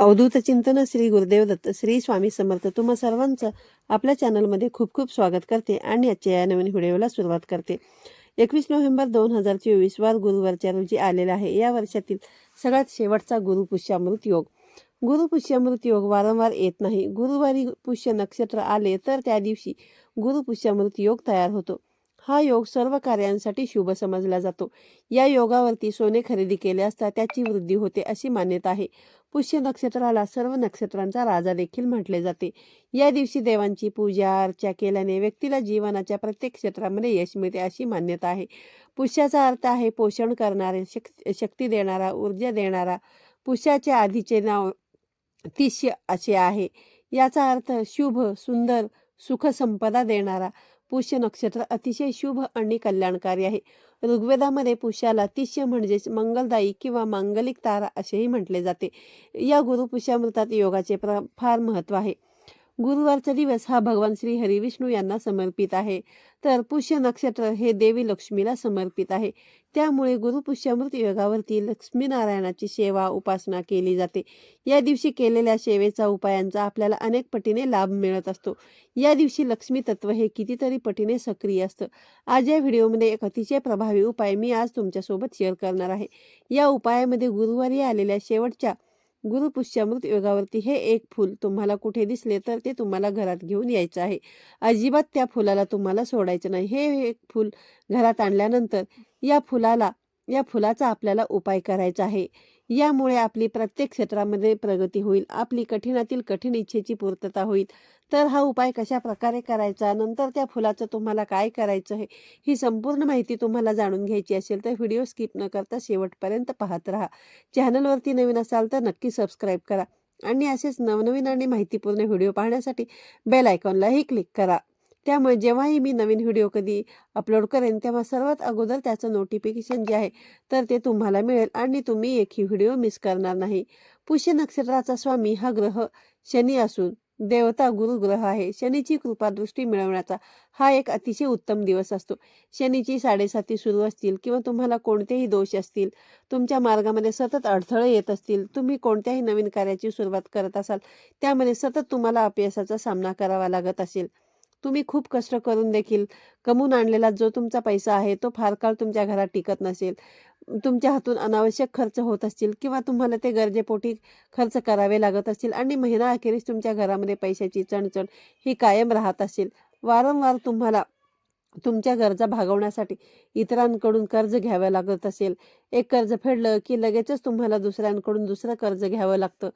अवधूत चिंतन श्री गुरुदेव दत्त श्री स्वामी समर्थ. तुम्हा सर्वांचं आपल्या चॅनलमध्ये खूप खूप स्वागत करते आणि आजच्या या नवीन व्हिडिओला सुरुवात करते. एकवीस नोव्हेंबर दोन हजार चोवीस वार गुरुवारच्या रोजी आलेला आहे. या वर्षातील सगळ्यात शेवटचा गुरुपुष्यामृत योग. गुरुपुष्यामृत योग वारंवार येत नाही. गुरुवारी पुष्य नक्षत्र आले तर त्या दिवशी गुरुपुष्यामृत योग तयार होतो. हा योग सर्व कार्यांसाठी शुभ समजला जातो. या योगावरती सोने खरेदी केले असता त्याची वृद्धी होते अशी मान्यता आहे. पुष्य नक्षत्राला सर्व नक्षत्रांचा राजा देखील म्हटले जाते. या दिवशी देवांची पूजा अर्चा केल्याने व्यक्तीला जीवनाच्या प्रत्येक क्षेत्रामध्ये यश मिळते अशी मान्यता आहे. पुष्याचा अर्थ आहे पोषण करणारे शक् शक्ती देणारा ऊर्जा देणारा. पुष्याच्या आधीचे नाव तिष्य असे आहे. याचा अर्थ शुभ सुंदर सुखसंपदा देणारा. पुष्य नक्षत्र अतिशय शुभ आणि कल्याणकारी आहे. ऋग्वेदामध्ये पुष्याला तिष्य म्हणजेच मंगलदायी किंवा मांगलिक तारा असेही म्हटले जाते. या गुरुपुष्यामृतात योगाचे प्र फार महत्त्व आहे. गुरुवारचा दिवस हा भगवान श्री हरिविष्णू यांना समर्पित आहे. तर पुष्य नक्षत्र हे देवी लक्ष्मीला समर्पित आहे. त्यामुळे गुरुपुष्यामृत योगावरती लक्ष्मीनारायणाची सेवा उपासना केली जाते. या दिवशी केलेल्या सेवेचा उपायांचा आपल्याला अनेक पटीने लाभ मिळत असतो. या दिवशी लक्ष्मी तत्व हे कितीतरी पटीने सक्रिय असतं. आज या व्हिडिओमध्ये एक अतिशय प्रभावी उपाय मी आज तुमच्यासोबत शेअर करणार आहे. या उपायामध्ये गुरुवारी आलेल्या शेवटच्या गुरुपुष्यामृत योगावरती हे एक फूल तुम्हाला कुठे दिसले तर ते तुम्हाला घरात घेऊन यायचं आहे. अजिबात त्या फुलाला तुम्हाला सोडायचं नाही. हे एक फूल घरात आणल्यानंतर या फुलाला या फुलाचा आपल्याला उपाय करायचा आहे. यामुळे आपली प्रत्येक क्षेत्रामध्ये प्रगती होईल आपली कठीणातील कठीण इच्छेची पूर्तता होईल. तर हा उपाय कशा प्रकारे करायचा? नंतर त्या फुलाचं तुम्हाला काय करायचं आहे? ही संपूर्ण माहिती तुम्हाला जाणून घ्यायची असेल तर व्हिडिओ स्किप न करता शेवटपर्यंत पाहत राहा. चॅनलवरती नवीन असाल तर नक्की सबस्क्राईब करा आणि असेच नवनवीन आणि माहितीपूर्ण व्हिडिओ पाहण्यासाठी बेल आयकॉनलाही क्लिक करा. त्यामुळे जेव्हाही मी नवीन व्हिडिओ कधी अपलोड करेन तेव्हा सर्वात अगोदर त्याचं नोटिफिकेशन जे आहे तर ते तुम्हाला मिळेल आणि तुम्ही एकही व्हिडिओ मिस करणार नाही. पुष्य नक्षत्राचा स्वामी हा ग्रह शनी असून देवता गुरु ग्रह आहे. शनीची कृपादृष्टी मिळवण्याचा हा एक अतिशय उत्तम दिवस असतो. शनीची साडेसाती सुरू असतील किंवा तुम्हाला कोणतेही दोष असतील तुमच्या मार्गामध्ये सतत अडथळे येत असतील तुम्ही कोणत्याही नवीन कार्याची सुरुवात करत असाल त्यामध्ये सतत तुम्हाला अपयशाचा सामना करावा लागत असेल. तुम्ही खूप कष्ट करून देखील कमवून आणलेला जो तुमचा पैसा आहे तो फार काळ तुमच्या घरात टिकत नसेल. तुमच्या हातून अनावश्यक खर्च होत असतील किंवा तुम्हाला ते गरजेपोटी खर्च करावे लागत असतील आणि महिना अखेरीस तुमच्या घरामध्ये पैशाची चणचण ही कायम राहत असेल. वारंवार तुम्हाला तुमच्या गरजा भागवण्यासाठी इतरांकडून कर्ज घ्यावं लागत असेल. एक कर्ज फेडलं की लगेचच तुम्हाला दुसऱ्यांकडून दुसरं कर्ज घ्यावं लागतं.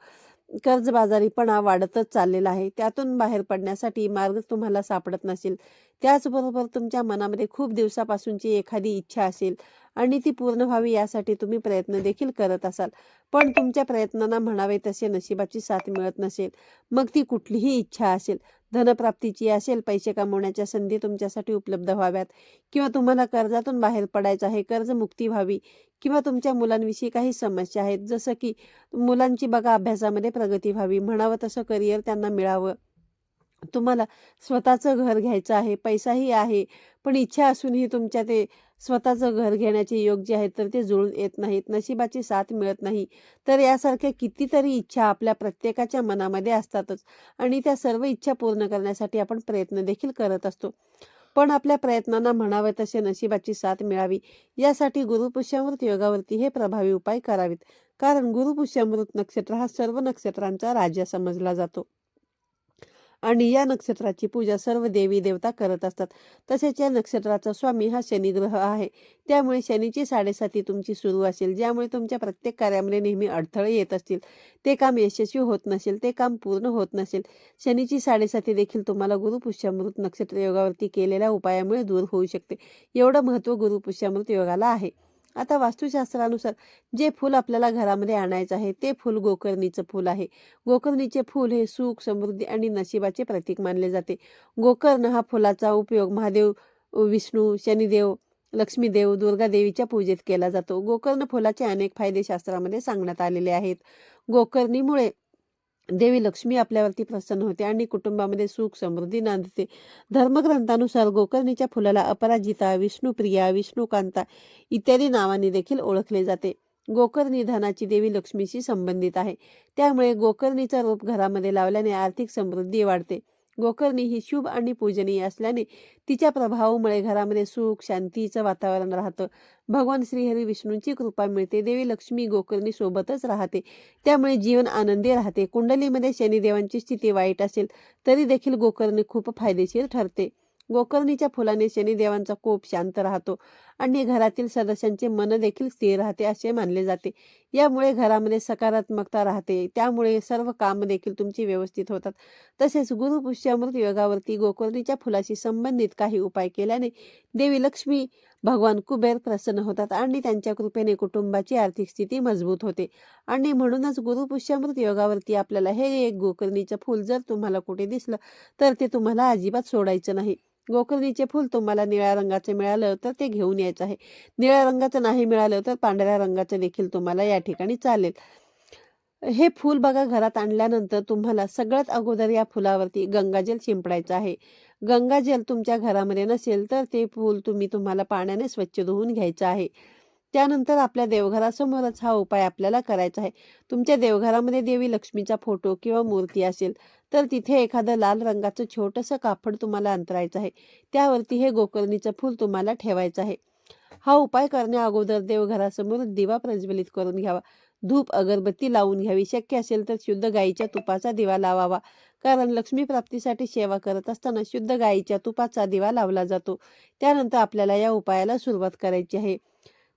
कर्जबाजारीपणा वाढतच चाललेला आहे. त्यातून बाहेर पडण्यासाठी मार्ग तुम्हाला सापडत नसेल. त्याचबरोबर तुमच्या मनामध्ये खूप दिवसापासूनची एखादी इच्छा असेल. आणि ती पूर्ण व्हावी यासाठी तुम्ही प्रयत्न देखील करत असाल. पण तुमच्या प्रयत्नांना म्हणावे तसे नशिबाची साथ मिळत नसेल. मग ती कुठलीही इच्छा असेल धनप्राप्तीची असेल पैसे कमवण्याच्या संधी तुमच्यासाठी उपलब्ध व्हाव्यात. किंवा तुम्हाला कर्जातून बाहेर पडायचं आहे कर्जमुक्ती व्हावी. किंवा तुमच्या मुलांविषयी काही समस्या आहेत जसं की मुलांची बघा अभ्यासामध्ये प्रगती व्हावी. म्हणावं तसं करिअर त्यांना मिळावं. तुम्हाला स्वतःचं घर घ्यायचं आहे पैसाही आहे. पण इच्छा असूनही तुमच्या ते स्वतःचं घर घेण्याचे योग जे आहेत तर ते जुळून येत नाहीत नशिबाची साथ मिळत नाही. तर यासारख्या कितीतरी इच्छा आपल्या प्रत्येकाच्या मनामध्ये असतातच आणि त्या सर्व इच्छा पूर्ण करण्यासाठी आपण प्रयत्न देखील करत असतो. पण आपल्या प्रयत्नांना म्हणावे तसे नशिबाची साथ मिळावी. यासाठी गुरुपुष्यामृत योगावरती हे प्रभावी उपाय करावेत. कारण गुरुपुष्यामृत नक्षत्र हा सर्व नक्षत्रांचा राजा समजला जातो. आणि या नक्षत्राची पूजा सर्व देवी देवता करत असतात. तसेच या नक्षत्राचा स्वामी हा शनिग्रह आहे. त्यामुळे शनीची साडेसाती तुमची सुरू असेल. ज्यामुळे तुमच्या प्रत्येक कार्यामध्ये नेहमी अडथळे येत असतील. ते काम यशस्वी होत नसेल ते काम पूर्ण होत नसेल शनीची साडेसाती देखील तुम्हाला गुरुपुष्यामृत नक्षत्र योगावरती केलेल्या उपायामुळे दूर होऊ शकते. एवढं महत्त्व गुरुपुष्यामृत योगाला आहे. आता वास्तुशास्त्रानुसार जे फूल आपल्याला घरामध्ये आणायचं आहे ते फूल गोकर्णीचं फूल आहे. गोकर्णीचे फूल हे सुख समृद्धी आणि नशिबाचे प्रतीक मानले जाते. गोकर्ण हा फुलाचा उपयोग महादेव विष्णू शनिदेव लक्ष्मीदेव दुर्गा देवीच्या पूजेत केला जातो. गोकर्ण फुलाचे अनेक फायदे शास्त्रामध्ये सांगण्यात आलेले आहेत. गोकर्णीमुळे देवी लक्ष्मी आपल्यावरती प्रसन्न होते आणि कुटुंबामध्ये सुख समृद्धी नांदते. धर्मग्रंथानुसार गोकर्णीच्या फुलाला अपराजिता विष्णुप्रिया विष्णुकांता इत्यादी नावांनी देखील ओळखले जाते. गोकर्णी धनाची देवी लक्ष्मीशी संबंधित आहे. त्यामुळे गोकर्णीचा रूप घरामध्ये लावल्याने आर्थिक समृद्धी वाढते. गोकर्णी ही शुभ आणि पूजनीय असल्याने तिच्या प्रभावामुळे घरामध्ये सुख शांतीचं वातावरण राहतं. भगवान श्रीहरी विष्णूंची कृपा मिळते. देवी लक्ष्मी गोकर्णी सोबतच राहते. त्यामुळे जीवन आनंदी राहते. कुंडलीमध्ये शनिदेवांची स्थिती वाईट असेल तरी देखील गोकर्णी खूप फायदेशीर ठरते. गोकर्णीच्या फुलाने शनिदेवांचा कोप शांत राहतो. आणि घरातील सदस्यांचे मन देखील स्थिर राहते असे मानले जाते. यामुळे घरामध्ये सकारात्मकता राहते. त्यामुळे सर्व काम देखील तुमची व्यवस्थित होतात. तसेच गुरुपुष्यामृत योगावरती गोकर्णीच्या फुलाशी संबंधित काही उपाय केल्याने देवी लक्ष्मी भगवान कुबेर प्रसन्न होतात आणि त्यांच्या कृपेने कुटुंबाची आर्थिक स्थिती मजबूत होते. आणि म्हणूनच गुरुपुष्यामृत योगावरती आपल्याला हे एक गोकर्णीचं फूल जर तुम्हाला कुठे दिसलं तर ते तुम्हाला अजिबात सोडायचं नाही. गोकर्णीचे फूल तुम्हाला निळ्या रंगाचं मिळालं तर ते घेऊन यायचं आहे. निळ्या रंगाचं नाही मिळालं तर पांढऱ्या रंगाचं देखील तुम्हाला या ठिकाणी चालेल. हे फूल बघा घरात आणल्यानंतर तुम्हाला सगळ्यात अगोदर या फुलावरती गंगाजल शिंपडायचं आहे. गंगाजल तुमच्या घरामध्ये नसेल तर ते फूल तुम्ही तुम्हाला पाण्याने स्वच्छ धुवून घ्यायचं आहे. त्यानंतर आपल्या देवघरासमोरच हा उपाय आपल्याला करायचा आहे. तुमच्या देवघरामध्ये देवी लक्ष्मीचा फोटो किंवा मूर्ती असेल तर तिथे एखादं लाल रंगाचं छोटंसं कापड तुम्हाला अंतरायचं आहे. त्यावरती हे गोकर्णीचं फूल तुम्हाला ठेवायचं आहे. हा उपाय करण्या अगोदर देवघरासमोर दिवा प्रज्वलित करून घ्यावा. धूप अगरबत्ती लावून घ्यावी. शक्य असेल तर शुद्ध गाईच्या तुपाचा दिवा लावावा. कारण लक्ष्मी प्राप्तीसाठी सेवा करत असताना शुद्ध गाईच्या तुपाचा दिवा लावला जातो. त्यानंतर आपल्याला या उपायाला सुरुवात करायची आहे.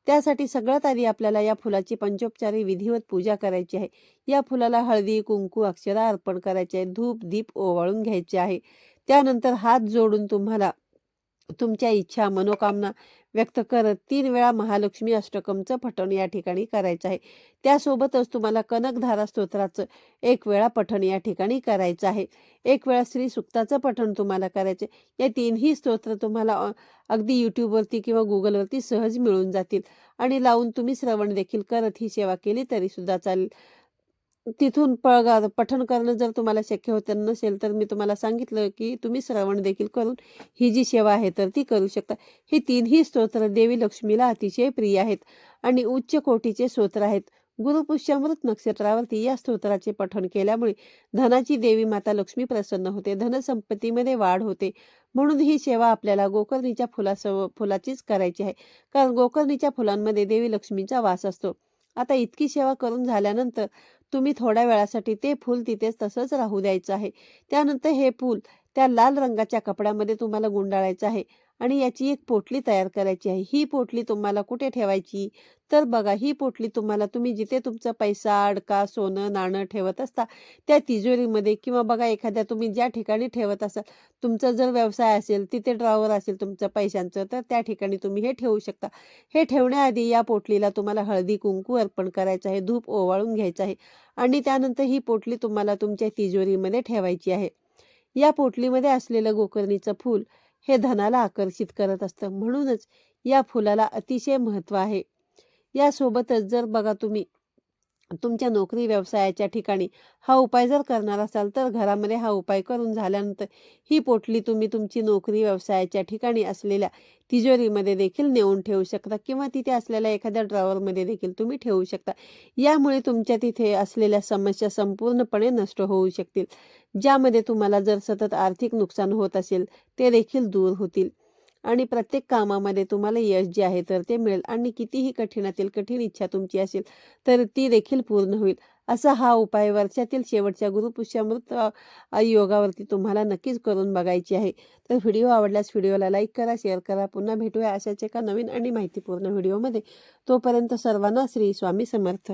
त्यासाठी सगळ्यात आधी आपल्याला या फुलाची पंचोपचारी विधिवत पूजा करायची आहे. या फुलाला हळदी कुंकू अक्षरा अर्पण करायचे आहे. धूप दीप ओवाळून घ्यायचे आहे. त्यानंतर हात जोडून तुम्हाला तुमच्या इच्छा मनोकामना व्यक्त करत तीन वेळा महालक्ष्मी अष्टकमचं पठण या ठिकाणी करायचं आहे. त्यासोबतच तुम्हाला कनकधारा स्तोत्राचं एक वेळा पठण या ठिकाणी करायचं आहे. एक वेळा श्री सुक्ताचं पठण तुम्हाला करायचं या तीनही स्तोत्र तुम्हाला अगदी यूट्यूबवरती किंवा गुगलवरती सहज मिळून जातील. आणि लावून तुम्ही श्रवण देखील करत ही सेवा केली तरीसुद्धा चालेल. तिथून पळगा पठण करणं जर तुम्हाला शक्य होत नसेल तर मी तुम्हाला सांगितलं की तुम्ही श्रवण देखील करून ही जी सेवा आहे तर ती करू शकता. हे तीनही स्तोत्र देवी लक्ष्मीला अतिशय प्रिय आहेत आणि उच्च कोटीचे स्तोत्र आहेत. गुरुपुष्यामृत नक्षत्रावरती या स्तोत्राचे पठण केल्यामुळे धनाची देवी माता लक्ष्मी प्रसन्न होते धनसंपत्तीमध्ये वाढ होते. म्हणून ही सेवा आपल्याला गोकर्णीच्या फुलासव फुलाचीच करायची आहे. कारण गोकर्णीच्या फुलांमध्ये देवी लक्ष्मीचा वास असतो. आता इतकी सेवा करून झाल्यानंतर तुम्ही थोड्या वेळासाठी ते फूल तिथेच तसंच राहू द्यायचं आहे. त्यानंतर हे फूल त्या लाल रंगाच्या कपड्यामध्ये तुम्हाला गुंडाळायचं आहे. आणि याची एक पोटली तयार करायची आहे. ही पोटली तुम्हाला कुठे ठेवायची? तर बघा ही पोटली तुम्हाला तुम्ही जिथे तुमचा पैसा अडका सोनं नाणं ठेवत असता त्या तिजोरीमध्ये किंवा बघा एखाद्या तुम्ही ज्या ठिकाणी ठेवत असाल तुमचा जर व्यवसाय असेल तिथे ड्रॉवर असेल तुमचं पैशांचं तर त्या ठिकाणी तुम्ही हे ठेवू शकता. हे ठेवण्याआधी या पोटलीला तुम्हाला हळदी कुंकू अर्पण करायचं आहे धूप ओवाळून घ्यायचं आहे आणि त्यानंतर ही पोटली तुम्हाला तुमच्या तिजोरीमध्ये ठेवायची आहे. या पोटलीमध्ये असलेलं गोकर्णीचं फूल हे धनाला आकर्षित करत असतं. म्हणूनच या फुलाला अतिशय महत्त्व आहे. यासोबतच जर बघा तुम्ही तुमच्या नोकरी व्यवसायाच्या ठिकाणी हा उपाय जर करणार असाल तर घरामध्ये हा उपाय करून झाल्यानंतर ही पोटली तुम्ही तुमची नोकरी व्यवसायाच्या ठिकाणी असलेल्या तिजोरीमध्ये देखील नेऊन ठेवू शकता किंवा तिथे असलेल्या एखाद्या ड्रॉवरमध्ये देखील तुम्ही ठेवू शकता. यामुळे तुमच्या तिथे असलेल्या समस्या संपूर्णपणे नष्ट होऊ शकतील. ज्यामध्ये तुम्हाला जर सतत आर्थिक नुकसान होत असेल ते देखील दूर होतील. आणि प्रत्येक कामामध्ये तुम्हाला यश जे आहे तर ते मिळेल आणि कितीही कठीणातील कठीण इच्छा तुमची असेल तर ती देखील पूर्ण होईल. असा हा उपाय वर्षातील शेवटच्या गुरुपुष्यामृत योगावरती तुम्हाला नक्कीच करून बघायची आहे. तर व्हिडिओ आवडल्यास व्हिडिओला लाईक करा शेअर करा. पुन्हा भेटूया अशाच एका नवीन आणि माहितीपूर्ण व्हिडिओमध्ये. तोपर्यंत सर्वांना श्री स्वामी समर्थ.